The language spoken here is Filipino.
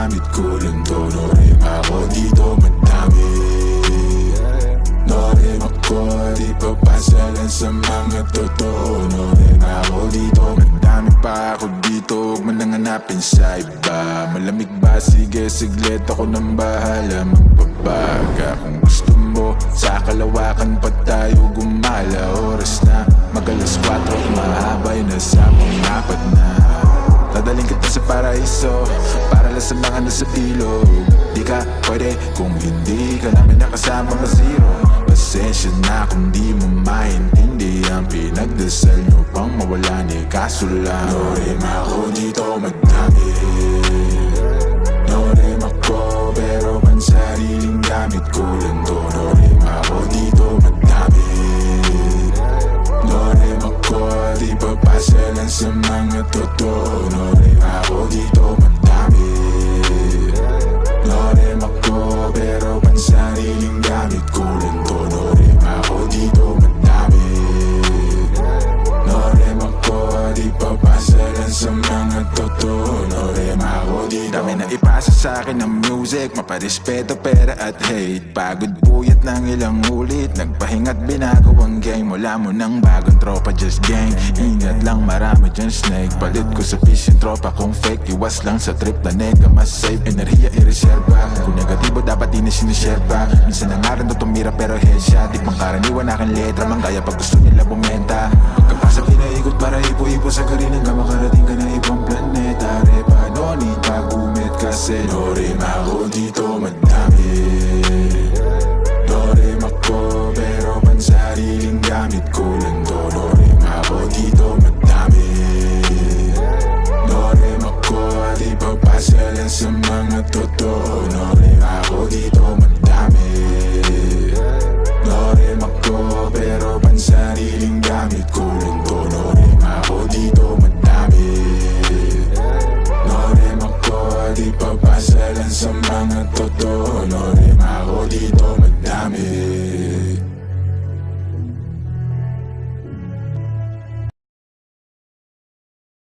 gamit ko lang to Norem ako dito madami Norem ako di papasa lang sa mga totoo Norem ako dito madami pa ako dito Huwag mo nang hanapin sa iba Malamig ba? Sige siglit ako nang bahala. Magbabaga kung gusto mo Sa kalawakan pa tayo gumala. Oras na Magalas 4 Mahabay na sa pangapat na paraiso Para lang sa mga nasa ilog Di ka pwede kung hindi ka namin nakasama ma zero Pasensya na kung di mo maintindihan. Pinagdasal nyo pang mawala ni kaso lang totoo No rin ako dito Dami na ipasa sa akin ng music. Maparespeto, pera at hate. Pagod buyat ng ilang ulit. Nagpahinga't binago ang game. Wala mo ng bagong tropa, just gang. Ingat lang marami dyan snake. Palit ko sa fish yung tropa kung fake. Iwas lang sa trip na nega Mas safe, enerhiya i-reserva Kung negatibo dapat di na siniserva Minsan nangaran to tumira pero headshot. Di pang karaniwan aking letra Manggaya pag gusto nila bumenta kasi Dorim ako dito madami Dorim ako pero pansariling gamit ko lang to Dorim ako dito madami Dorim ako at ipagpasa lang sa mga totoo 花とどの